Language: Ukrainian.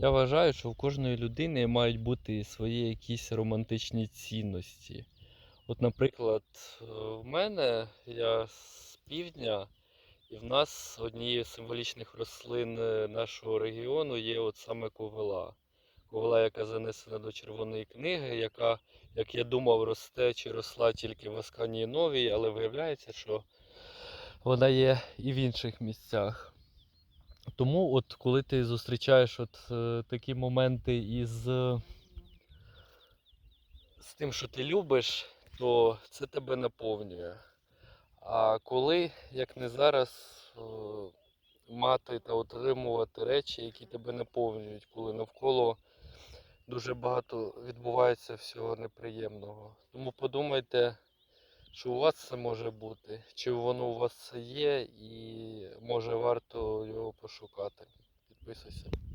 Я вважаю, що в кожної людини мають бути свої якісь романтичні цінності. От, наприклад, е, в мене я з півдня, і в нас однією з символічних рослин е, нашого регіону є от саме ковила. Ковила, яка занесена до Червоної книги, яка, як я думав, росте чи росла тільки в Асканії Новій, але виявляється, що вона є і в інших місцях. Тому, от коли ти зустрічаєш от е, такі моменти із е, з тим, що ти любиш, то це тебе наповнює. А коли, як не зараз, е, мати та отримувати речі, які тебе наповнюють, коли навколо дуже багато відбувається всього неприємного. Тому подумайте, що у вас це може бути, чи воно у вас є, і може варто його пошукати. Підписуйся.